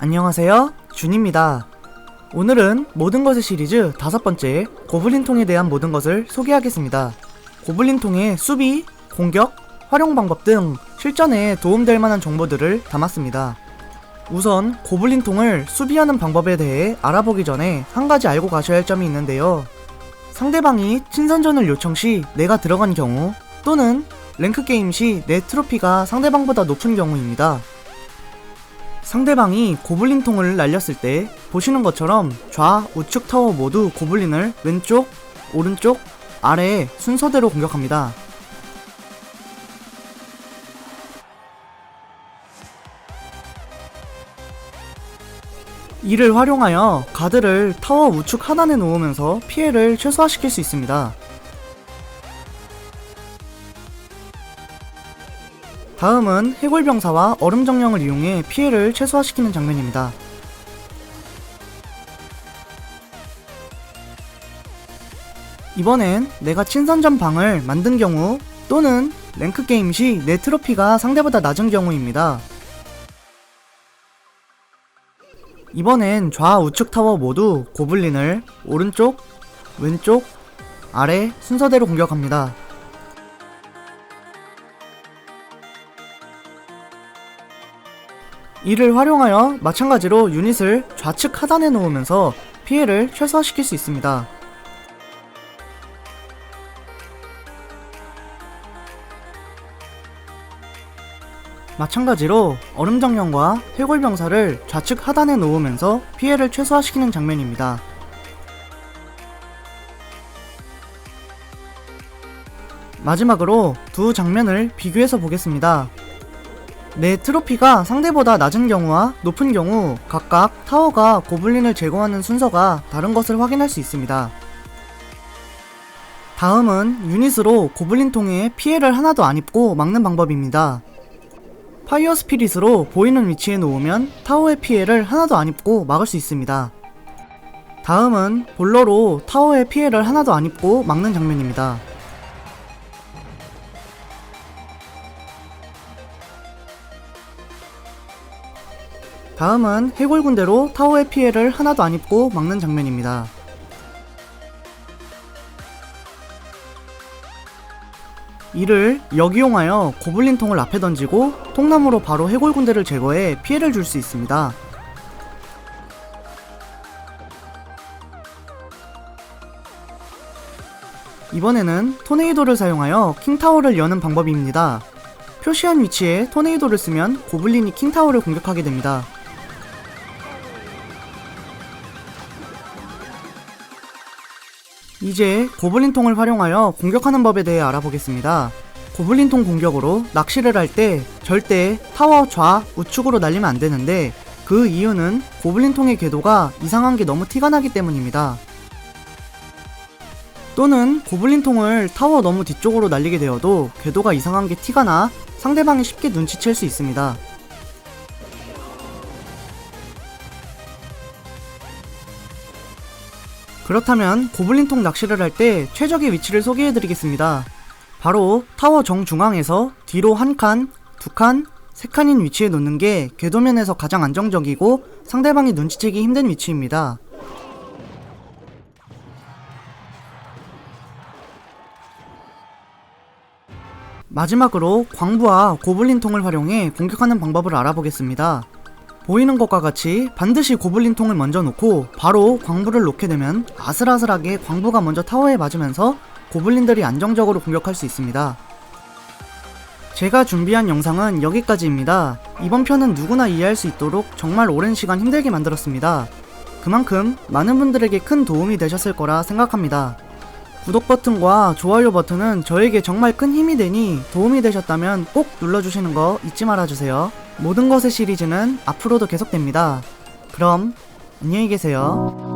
안녕하세요. 준입니다. 오늘은 모든 것의 시리즈 다섯 번째 고블린통에 대한 모든 것을 소개하겠습니다. 고블린통의 수비, 공격, 활용 방법 등 실전에 도움될 만한 정보들을 담았습니다. 우선 고블린통을 수비하는 방법에 대해 알아보기 전에 한 가지 알고 가셔야 할 점이 있는데요. 상대방이 친선전을 요청 시 내가 들어간 경우 또는 랭크 게임 시 내 트로피가 상대방보다 높은 경우입니다. 상대방이 고블린 통을 날렸을 때 보시는 것처럼 좌, 우측 타워 모두 고블린을 왼쪽, 오른쪽, 아래 순서대로 공격합니다. 이를 활용하여 가드를 타워 우측 하단에 놓으면서 피해를 최소화시킬 수 있습니다. 다음은 해골병사와 얼음정령을 이용해 피해를 최소화시키는 장면입니다. 이번엔 내가 친선전 방을 만든 경우 또는 랭크 게임 시 내 트로피가 상대보다 낮은 경우입니다. 이번엔 좌우측 타워 모두 고블린을 오른쪽, 왼쪽, 아래 순서대로 공격합니다. 이를 활용하여 마찬가지로 유닛을 좌측 하단에 놓으면서 피해를 최소화시킬 수 있습니다. 마찬가지로 얼음정령과 해골병사를 좌측 하단에 놓으면서 피해를 최소화시키는 장면입니다. 마지막으로 두 장면을 비교해서 보겠습니다. 내 트로피가 상대보다 낮은 경우와 높은 경우 각각 타워가 고블린을 제거하는 순서가 다른 것을 확인할 수 있습니다. 다음은 유닛으로 고블린 통에 피해를 하나도 안 입고 막는 방법입니다. 파이어 스피릿으로 보이는 위치에 놓으면 타워의 피해를 하나도 안 입고 막을 수 있습니다. 다음은 볼러로 타워의 피해를 하나도 안 입고 막는 장면입니다. 다음은 해골 군대로 타워의 피해를 하나도 안 입고 막는 장면입니다. 이를 역이용하여 고블린 통을 앞에 던지고 통나무로 바로 해골 군대를 제거해 피해를 줄 수 있습니다. 이번에는 토네이도를 사용하여 킹타워를 여는 방법입니다. 표시한 위치에 토네이도를 쓰면 고블린이 킹타워를 공격하게 됩니다. 이제 고블린통을 활용하여 공격하는 법에 대해 알아보겠습니다. 고블린통 공격으로 낚시를 할 때 절대 타워 좌 우측으로 날리면 안 되는데 그 이유는 고블린통의 궤도가 이상한 게 너무 티가 나기 때문입니다. 또는 고블린통을 타워 너무 뒤쪽으로 날리게 되어도 궤도가 이상한 게 티가 나 상대방이 쉽게 눈치챌 수 있습니다. 그렇다면 고블린통 낚시를 할 때 최적의 위치를 소개해드리겠습니다. 바로 타워 정중앙에서 뒤로 한 칸, 두 칸, 세 칸인 위치에 놓는 게 궤도면에서 가장 안정적이고 상대방이 눈치채기 힘든 위치입니다. 마지막으로 광부와 고블린통을 활용해 공격하는 방법을 알아보겠습니다. 보이는 것과 같이 반드시 고블린 통을 먼저 놓고 바로 광부를 놓게 되면 아슬아슬하게 광부가 먼저 타워에 맞으면서 고블린들이 안정적으로 공격할 수 있습니다. 제가 준비한 영상은 여기까지입니다. 이번 편은 누구나 이해할 수 있도록 정말 오랜 시간 힘들게 만들었습니다. 그만큼 많은 분들에게 큰 도움이 되셨을 거라 생각합니다. 구독 버튼과 좋아요 버튼은 저에게 정말 큰 힘이 되니 도움이 되셨다면 꼭 눌러주시는 거 잊지 말아주세요. 모든 것의 시리즈는 앞으로도 계속됩니다. 그럼 안녕히 계세요.